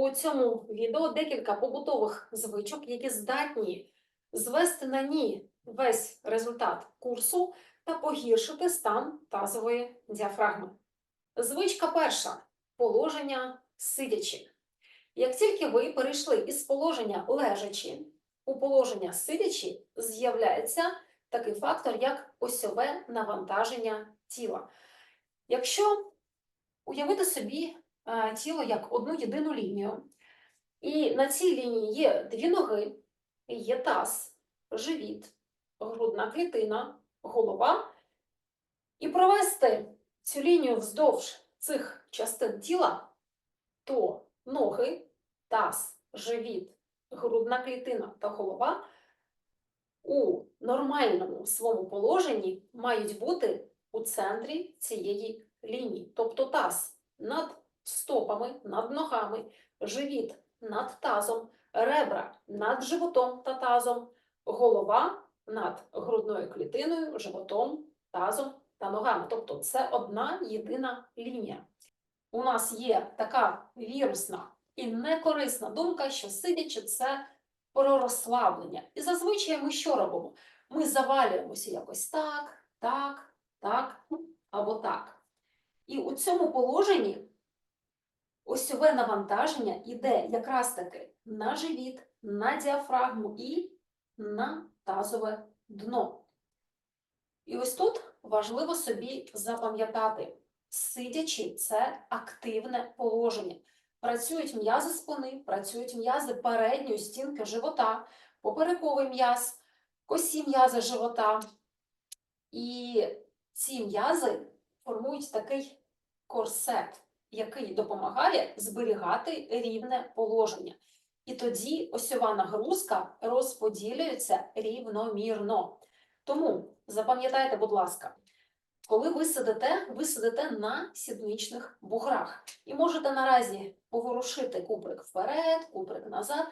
у цьому відео декілька побутових звичок, які здатні звести на ні весь результат курсу та погіршити стан тазової діафрагми. Звичка перша положення сидячи. Як тільки ви перейшли із положення лежачі у положення сидячі, з'являється такий фактор, як осьове навантаження тіла. Якщо уявити собі тіло як одну єдину лінію, і на цій лінії є дві ноги, є таз, живіт, грудна клітина, голова, і провести цю лінію вздовж цих частин тіла, то ноги, таз, живіт, грудна клітина та голова у нормальному своєму положенні мають бути у центрі цієї лінії. Тобто таз над стопами, над ногами, живіт над тазом, ребра над животом та тазом, голова над грудною клітиною, животом, тазом та ногами. Тобто це одна єдина лінія. У нас є така вірусна і некорисна думка, що сидячи це про розслаблення. І зазвичай ми що робимо? Ми завалюємося якось так, так, так або так. І у цьому положенні осьове навантаження йде якраз таки на живіт, на діафрагму і на тазове дно. І ось тут важливо собі запам'ятати, сидячи це активне положення. Працюють м'язи спини, працюють м'язи передньої стінки живота, поперековий м'яз, косі м'язи живота. І ці м'язи формують такий корсет, який допомагає зберігати рівне положення. І тоді осьова нагрузка розподілюється рівномірно. Тому запам'ятайте, будь ласка, коли ви сидите, ви сидите на сідничних буграх. І можете наразі поворушити куприк вперед, куприк назад,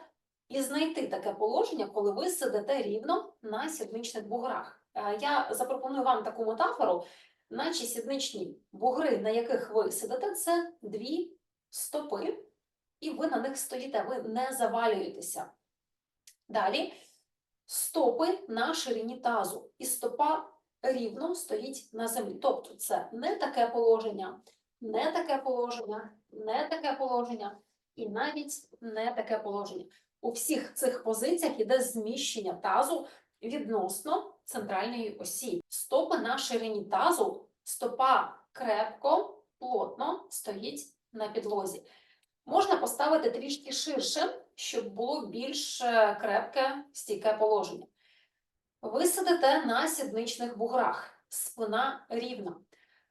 і знайти таке положення, коли ви сидите рівно на сідничних буграх. Е, Я запропоную вам таку метафору, наче сідничні бугри, на яких ви сидите, це дві стопи, і ви на них стоїте, ви не завалюєтеся. Далі стопи на ширині тазу, і стопа рівно стоїть на землі. Тобто це не таке положення, не таке положення, не таке положення і навіть не таке положення. У всіх цих позиціях іде зміщення тазу відносно центральної осі. Стопи на ширині тазу, стопа крепко, плотно стоїть на підлозі. Можна поставити трішки ширше, щоб було більш е, крепке, стійке положення. Ви сидите на сідничних буграх, спина рівна.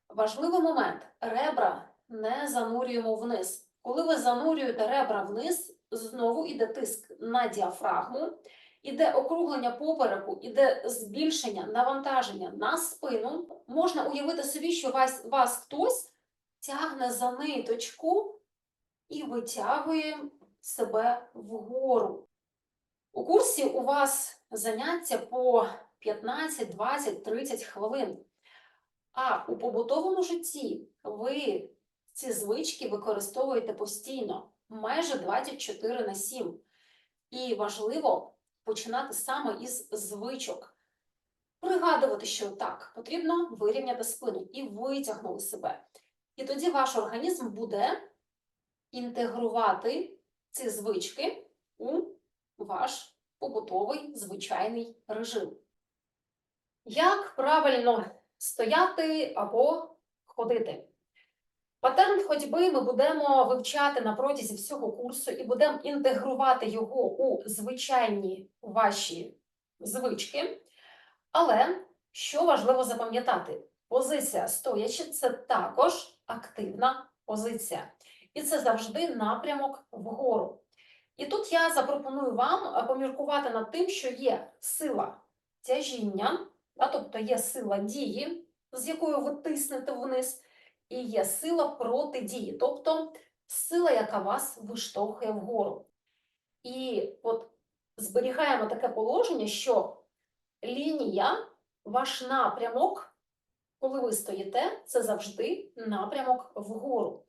Важливий момент: ребра не занурюємо вниз. Коли ви занурюєте ребра вниз, знову йде тиск на діафрагму, іде округлення попереку, іде збільшення навантаження на спину. Можна уявити собі, що вас, вас хтось тягне за ниточку і витягує себе вгору. У курсі у вас заняття по 15, 20, 30 хвилин. А у побутовому житті ви ці звички використовуєте постійно, майже 24 на 7. І важливо починати саме із звичок. Пригадувати, що так, потрібно вирівняти спину і витягнули себе. І тоді ваш організм буде інтегрувати ці звички у ваш побутовий звичайний режим. Як правильно стояти або ходити? Патерн ходьби ми будемо вивчати на протязі всього курсу і будемо інтегрувати його у звичайні ваші звички. Але що важливо запам'ятати, позиція стоячи це також активна позиція. І це завжди напрямок вгору. І тут я запропоную вам поміркувати над тим, що є сила тяжіння, тобто є сила дії, з якою ви тиснете вниз, і є сила протидії, тобто сила, яка вас виштовхує вгору. І от зберігаємо таке положення, що лінія, ваш напрямок, коли ви стоїте, це завжди напрямок вгору.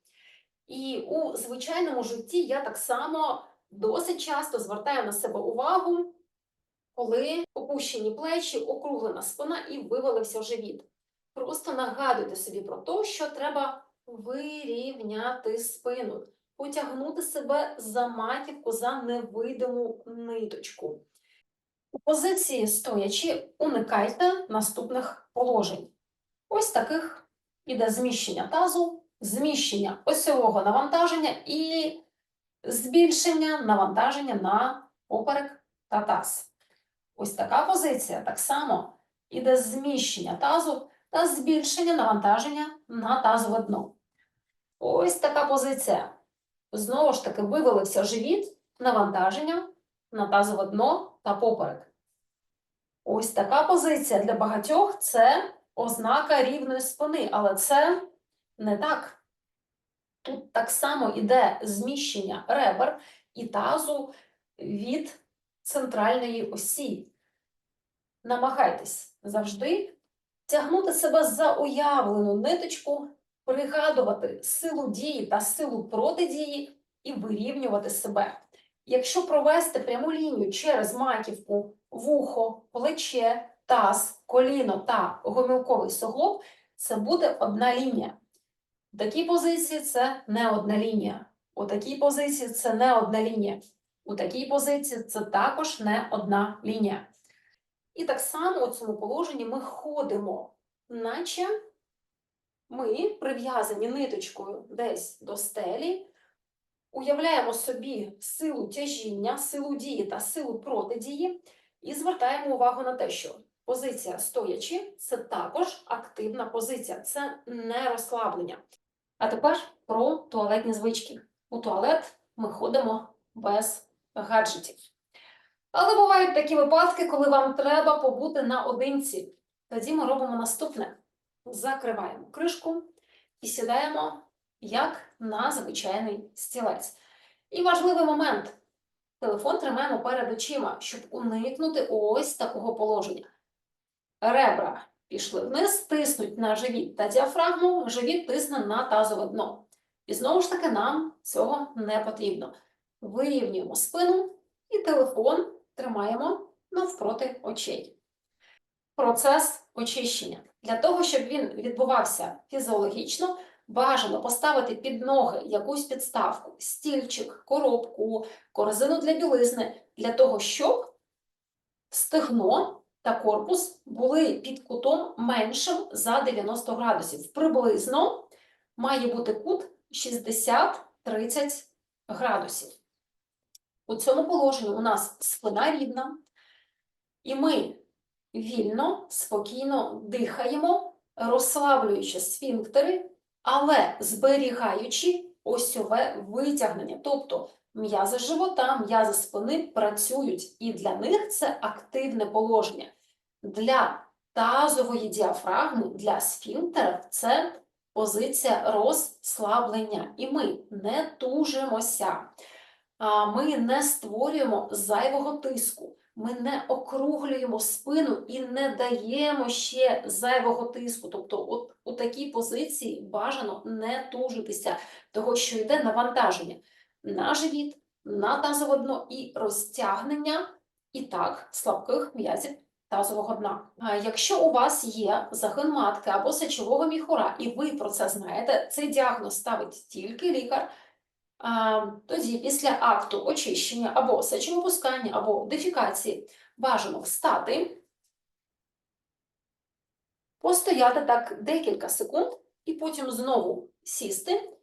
І у звичайному житті я так само досить часто звертаю на себе увагу, коли опущені плечі, округлена спина і вивалився живіт. Просто нагадуйте собі про те, що треба вирівняти спину, потягнути себе за маківку, за невидиму ниточку. У позиції стоячи уникайте наступних положень. Ось таких іде зміщення тазу, зміщення осьового навантаження і збільшення навантаження на поперек та таз. Ось така позиція так само іде зміщення тазу та збільшення навантаження на тазове дно. Ось така позиція. Знову ж таки вивалився живіт, навантаження на тазове дно та поперек. Ось така позиція для багатьох це ознака рівної спини, але це не так. Тут так само йде зміщення ребер і тазу від центральної осі. Намагайтесь завжди тягнути себе за уявлену ниточку, пригадувати силу дії та силу протидії і вирівнювати себе. Якщо провести пряму лінію через маківку, вухо, плече, таз, коліно та гомілковий суглоб, це буде одна лінія. У такій позиції це не одна лінія. У такій позиції це не одна лінія. У такій позиції це також не одна лінія. І так само у цьому положенні ми ходимо, наче ми прив'язані ниточкою десь до стелі, уявляємо собі силу тяжіння, силу дії та силу протидії, і звертаємо увагу на те, що позиція стоячи це також активна позиція, це не розслаблення. А тепер про туалетні звички. У туалет ми ходимо без гаджетів. Але бувають такі випадки, коли вам треба побути наодинці. Тоді ми робимо наступне: закриваємо кришку і сідаємо як на звичайний стілець. І важливий момент: телефон тримаємо перед очима, щоб уникнути ось такого положення. Ребра пішли вниз, тиснуть на живіт та діафрагму, живіт тисне на тазове дно. І знову ж таки, нам цього не потрібно. Вирівнюємо спину і телефон тримаємо навпроти очей. Процес очищення. Для того, щоб він відбувався фізіологічно, бажано поставити під ноги якусь підставку, стільчик, коробку, корзину для білизни, для того, щоб стегно та корпус були під кутом меншим за 90 градусів. Приблизно має бути кут 60-30 градусів. У цьому положенні у нас спина рівна, і ми вільно, спокійно дихаємо, розслаблюючи сфінктери, але зберігаючи осьове витягнення. Тобто м'язи живота, м'язи спини працюють, і для них це активне положення. Для тазової діафрагми, для сфінктерів це позиція розслаблення. І ми не тужимося ми не створюємо зайвого тиску, ми не округлюємо спину і не даємо ще зайвого тиску. Тобто, от у такій позиції бажано не тужитися, того, що йде навантаження на живіт, на тазове дно і розтягнення і так слабких м'язів. Тазового дна. Якщо у вас є загин матки або сечового міхура, і ви про це знаєте, цей діагноз ставить тільки лікар, тоді після акту очищення або сечовипускання, або дефікації бажано встати, постояти так декілька секунд, і потім знову сісти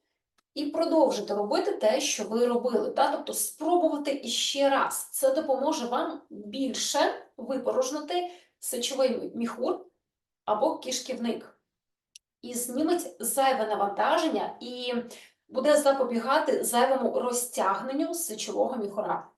і продовжити робити те, що ви робили. Та? Тобто спробувати іще раз. Це допоможе вам більше випорожнити сечовий міхур або кишківник. І зніметь зайве навантаження і буде запобігати зайвому розтягненню сечового міхура.